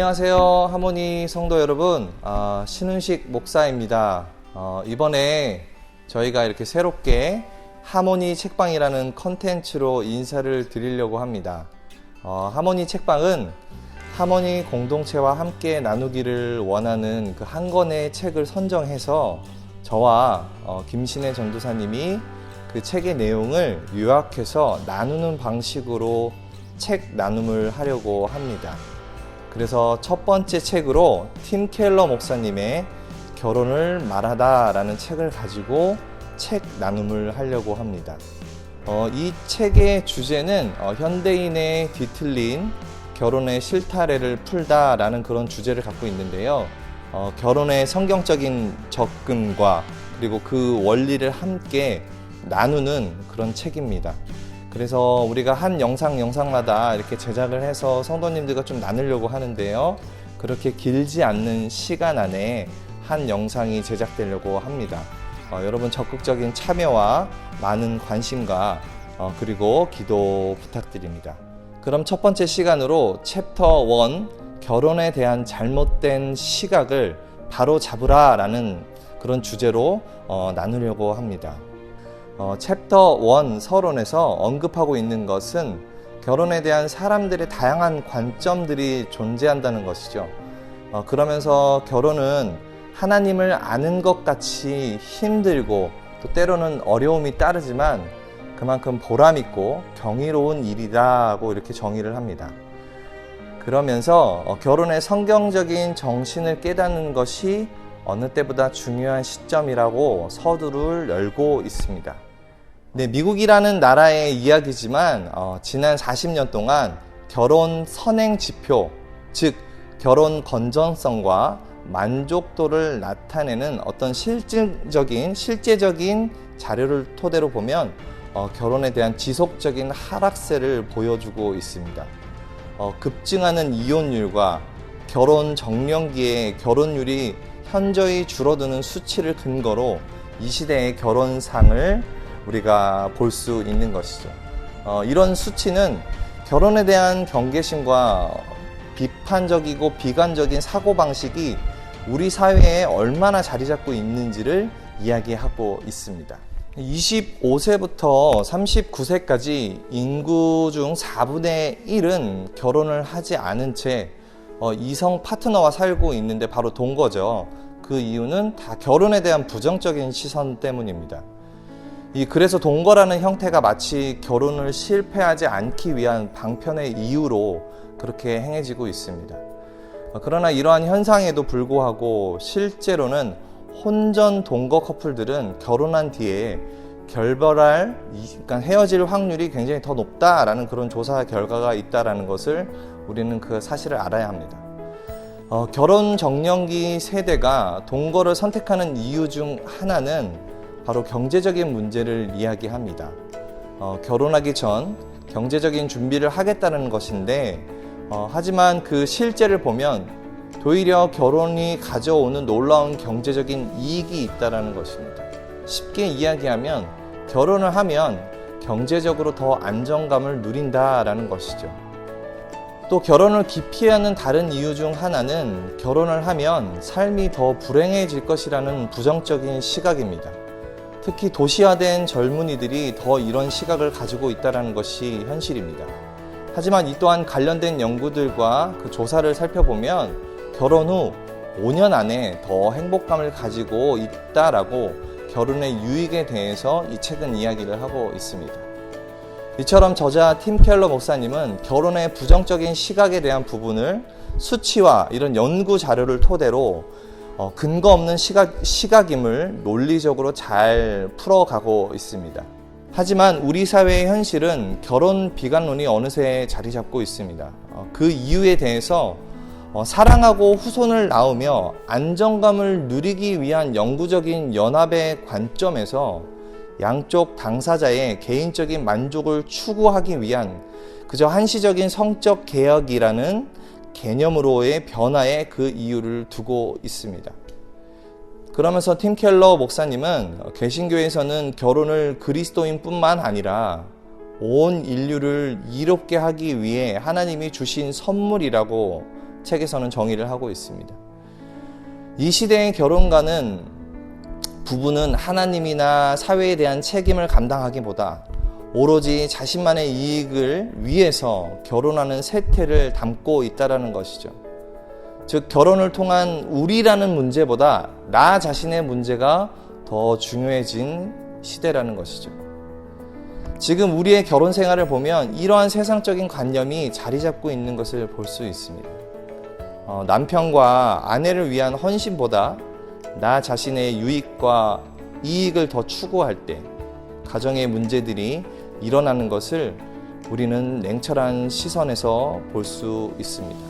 안녕하세요. 하모니 성도 여러분. 아, 신은식 목사입니다. 어, 이번에 저희가 이렇게 새롭게 하모니 책방이라는 컨텐츠로 인사를 드리려고 합니다. 어, 하모니 책방은 하모니 공동체와 함께 나누기를 원하는 그 한 권의 책을 선정해서 저와 어, 김신혜 전도사님이 그 책의 내용을 요약해서 나누는 방식으로 책 나눔을 하려고 합니다. 그래서 첫 번째 책으로 팀 켈러 목사님의 결혼을 말하다라는 책을 가지고 책 나눔을 하려고 합니다. 어, 이 책의 주제는 어, 현대인의 뒤틀린 결혼의 실타래를 풀다라는 그런 주제를 갖고 있는데요. 어, 결혼의 성경적인 접근과 그리고 그 원리를 함께 나누는 그런 책입니다. 그래서 우리가 한 영상 영상마다 이렇게 제작을 해서 성도님들과 좀 나누려고 하는데요. 그렇게 길지 않는 시간 안에 한 영상이 제작되려고 합니다. 어, 여러분 적극적인 참여와 많은 관심과 어, 그리고 기도 부탁드립니다. 그럼 첫 번째 시간으로 챕터 1 결혼에 대한 잘못된 시각을 바로 잡으라라는 그런 주제로 어, 나누려고 합니다. 어, 챕터 1 서론에서 언급하고 있는 것은 결혼에 대한 사람들의 다양한 관점들이 존재한다는 것이죠. 어, 그러면서 결혼은 하나님을 아는 것 같이 힘들고 또 때로는 어려움이 따르지만 그만큼 보람있고 경이로운 일이라고 이렇게 정의를 합니다. 그러면서 어, 결혼의 성경적인 정신을 깨닫는 것이 어느 때보다 중요한 시점이라고 서두를 열고 있습니다. 네, 미국이라는 나라의 이야기지만 어, 지난 40년 동안 결혼 선행 지표, 즉 결혼 건전성과 만족도를 나타내는 어떤 실질적인 실제적인 자료를 토대로 보면 어, 결혼에 대한 지속적인 하락세를 보여주고 있습니다. 어, 급증하는 이혼율과 결혼 정년기에 결혼율이 현저히 줄어드는 수치를 근거로 이 시대의 결혼상을 우리가 볼 수 있는 것이죠. 어, 이런 수치는 결혼에 대한 경계심과 비판적이고 비관적인 사고방식이 우리 사회에 얼마나 자리 잡고 있는지를 이야기하고 있습니다. 25세부터 39세까지 인구 중 4분의 1은 결혼을 하지 않은 채 어, 이성 파트너와 살고 있는데 바로 동거죠. 그 이유는 다 결혼에 대한 부정적인 시선 때문입니다. 이 그래서 동거라는 형태가 마치 결혼을 실패하지 않기 위한 방편의 이유로 그렇게 행해지고 있습니다. 그러나 이러한 현상에도 불구하고 실제로는 혼전 동거 커플들은 결혼한 뒤에 결별할 그러니까 헤어질 확률이 굉장히 더 높다라는 그런 조사 결과가 있다라는 것을 우리는 그 사실을 알아야 합니다. 어, 결혼 정년기 세대가 동거를 선택하는 이유 중 하나는 바로 경제적인 문제를 이야기합니다. 어, 결혼하기 전 경제적인 준비를 하겠다는 것인데, 어, 하지만 그 실제를 보면 도리어 결혼이 가져오는 놀라운 경제적인 이익이 있다는 것입니다. 쉽게 이야기하면 결혼을 하면 경제적으로 더 안정감을 누린다라는 것이죠. 또 결혼을 기피하는 다른 이유 중 하나는 결혼을 하면 삶이 더 불행해질 것이라는 부정적인 시각입니다. 특히 도시화된 젊은이들이 더 이런 시각을 가지고 있다는 것이 현실입니다. 하지만 이 또한 관련된 연구들과 그 조사를 살펴보면 결혼 후 5년 안에 더 행복감을 가지고 있다라고 결혼의 유익에 대해서 이 책은 이야기를 하고 있습니다. 이처럼 저자 팀 켈러 목사님은 결혼의 부정적인 시각에 대한 부분을 수치와 이런 연구 자료를 토대로 어, 근거 없는 시각, 시각임을 논리적으로 잘 풀어가고 있습니다. 하지만 우리 사회의 현실은 결혼 비관론이 어느새 자리 잡고 있습니다. 어, 그 이유에 대해서 어, 사랑하고 후손을 낳으며 안정감을 누리기 위한 영구적인 연합의 관점에서 양쪽 당사자의 개인적인 만족을 추구하기 위한 그저 한시적인 성적 개혁이라는 개념으로의 변화에 그 이유를 두고 있습니다. 그러면서 팀 켈러 목사님은 개신교에서는 결혼을 그리스도인뿐만 아니라 온 인류를 이롭게 하기 위해 하나님이 주신 선물이라고 책에서는 정의를 하고 있습니다. 이 시대의 결혼관은 부부는 하나님이나 사회에 대한 책임을 감당하기보다 오로지 자신만의 이익을 위해서 결혼하는 세태를 담고 있다라는 것이죠. 즉 결혼을 통한 우리라는 문제보다 나 자신의 문제가 더 중요해진 시대라는 것이죠. 지금 우리의 결혼 생활을 보면 이러한 세상적인 관념이 자리 잡고 있는 것을 볼 수 있습니다. 어, 남편과 아내를 위한 헌신보다 나 자신의 유익과 이익을 더 추구할 때 가정의 문제들이 일어나는 것을 우리는 냉철한 시선에서 볼 수 있습니다.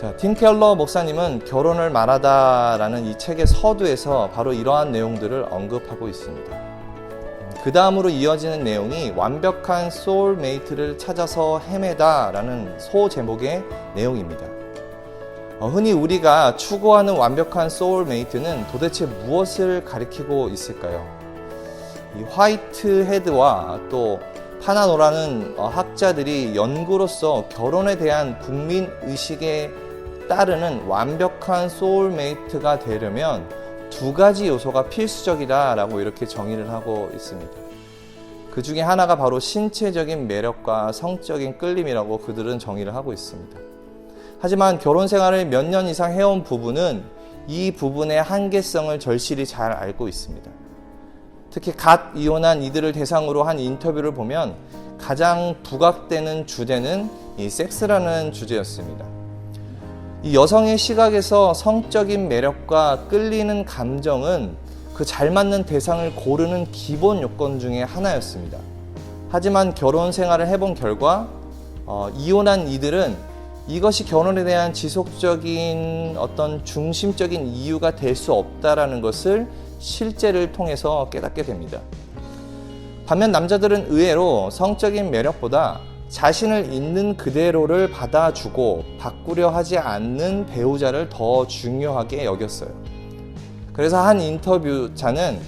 자, 팀 켈러 목사님은 결혼을 말하다라는 이 책의 서두에서 바로 이러한 내용들을 언급하고 있습니다. 그 다음으로 이어지는 내용이 완벽한 소울메이트를 찾아서 헤매다라는 소 제목의 내용입니다. 어, 흔히 우리가 추구하는 완벽한 소울메이트는 도대체 무엇을 가리키고 있을까요? 이 화이트 헤드와 또 파나노라는 어, 학자들이 연구로서 결혼에 대한 국민 의식에 따르는 완벽한 소울메이트가 되려면 두 가지 요소가 필수적이다라고 이렇게 정의를 하고 있습니다. 그 중에 하나가 바로 신체적인 매력과 성적인 끌림이라고 그들은 정의를 하고 있습니다. 하지만 결혼 생활을 몇 년 이상 해온 부부는 이 부분의 한계성을 절실히 잘 알고 있습니다. 특히 갓 이혼한 이들을 대상으로 한 인터뷰를 보면 가장 부각되는 주제는 이 섹스라는 주제였습니다. 이 여성의 시각에서 성적인 매력과 끌리는 감정은 그 잘 맞는 대상을 고르는 기본 요건 중에 하나였습니다. 하지만 결혼 생활을 해본 결과 어, 이혼한 이들은 이것이 결혼에 대한 지속적인 어떤 중심적인 이유가 될 수 없다라는 것을 실제를 통해서 깨닫게 됩니다. 반면 남자들은 의외로 성적인 매력보다 자신을 있는 그대로를 받아주고 바꾸려 하지 않는 배우자를 더 중요하게 여겼어요. 그래서 한 인터뷰자는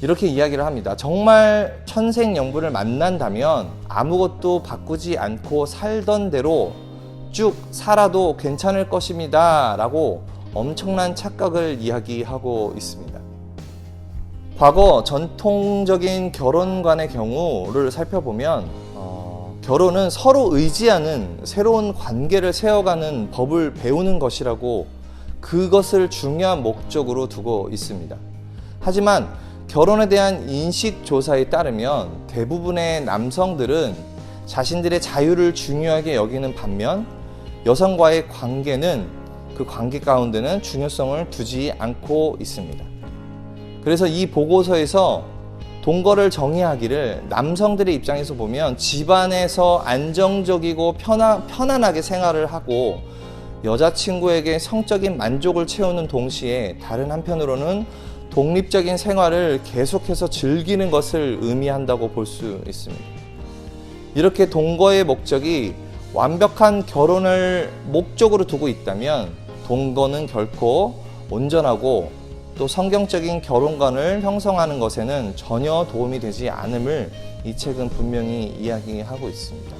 이렇게 이야기를 합니다. 정말 천생연분을 만난다면 아무것도 바꾸지 않고 살던 대로 쭉 살아도 괜찮을 것입니다. 라고 엄청난 착각을 이야기하고 있습니다. 과거 전통적인 결혼관의 경우를 살펴보면 결혼은 서로 의지하는 새로운 관계를 세워가는 법을 배우는 것이라고 그것을 중요한 목적으로 두고 있습니다. 하지만 결혼에 대한 인식 조사에 따르면 대부분의 남성들은 자신들의 자유를 중요하게 여기는 반면 여성과의 관계는 그 관계 가운데는 중요성을 두지 않고 있습니다. 그래서 이 보고서에서 동거를 정의하기를 남성들의 입장에서 보면 집안에서 안정적이고 편안, 편안하게 생활을 하고 여자친구에게 성적인 만족을 채우는 동시에 다른 한편으로는 독립적인 생활을 계속해서 즐기는 것을 의미한다고 볼 수 있습니다. 이렇게 동거의 목적이 완벽한 결혼을 목적으로 두고 있다면 동거는 결코 온전하고 또 성경적인 결혼관을 형성하는 것에는 전혀 도움이 되지 않음을 이 책은 분명히 이야기하고 있습니다.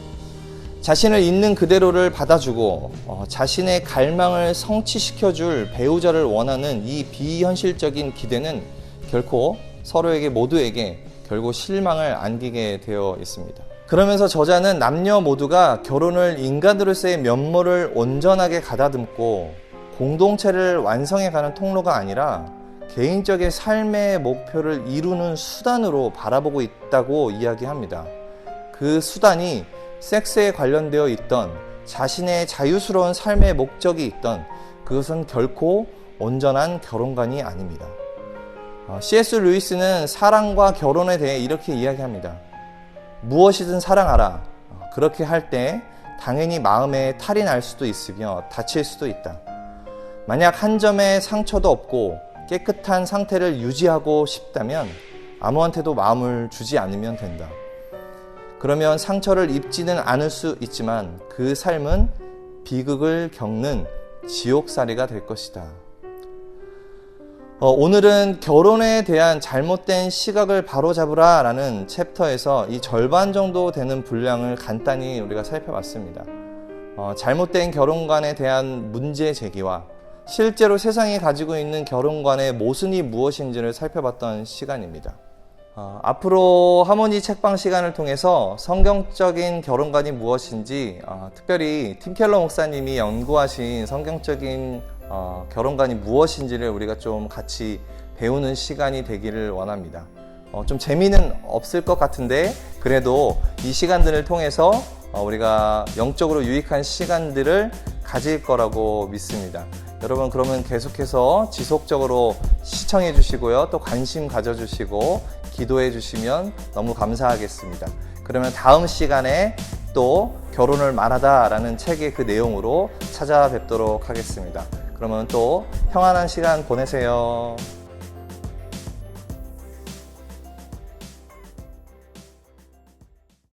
자신을 있는 그대로를 받아주고 어, 자신의 갈망을 성취시켜줄 배우자를 원하는 이 비현실적인 기대는 결코 서로에게 모두에게 결국 실망을 안기게 되어 있습니다. 그러면서 저자는 남녀 모두가 결혼을 인간으로서의 면모를 온전하게 가다듬고 공동체를 완성해가는 통로가 아니라 개인적인 삶의 목표를 이루는 수단으로 바라보고 있다고 이야기합니다. 그 수단이 섹스에 관련되어 있던 자신의 자유스러운 삶의 목적이 있던 그것은 결코 온전한 결혼관이 아닙니다. 어, C.S. 루이스는 사랑과 결혼에 대해 이렇게 이야기합니다. 무엇이든 사랑하라. 어, 그렇게 할 때 당연히 마음에 탈이 날 수도 있으며 다칠 수도 있다. 만약 한 점의 상처도 없고 깨끗한 상태를 유지하고 싶다면 아무한테도 마음을 주지 않으면 된다. 그러면 상처를 입지는 않을 수 있지만 그 삶은 비극을 겪는 지옥살이가 될 것이다. 어, 오늘은 결혼에 대한 잘못된 시각을 바로잡으라 라는 챕터에서 이 절반 정도 되는 분량을 간단히 우리가 살펴봤습니다. 어, 잘못된 결혼관에 대한 문제 제기와 실제로 세상이 가지고 있는 결혼관의 모순이 무엇인지를 살펴봤던 시간입니다. 어, 앞으로 하모니 책방 시간을 통해서 성경적인 결혼관이 무엇인지 어, 특별히 팀켈러 목사님이 연구하신 성경적인 어, 결혼관이 무엇인지를 우리가 좀 같이 배우는 시간이 되기를 원합니다. 어, 좀 재미는 없을 것 같은데 그래도 이 시간들을 통해서 어, 우리가 영적으로 유익한 시간들을 가질 거라고 믿습니다. 여러분 그러면 계속해서 지속적으로 시청해 주시고요. 또 관심 가져 주시고 기도해 주시면 너무 감사하겠습니다. 그러면 다음 시간에 또 결혼을 말하다라는 책의 그 내용으로 찾아뵙도록 하겠습니다. 그러면 또 평안한 시간 보내세요.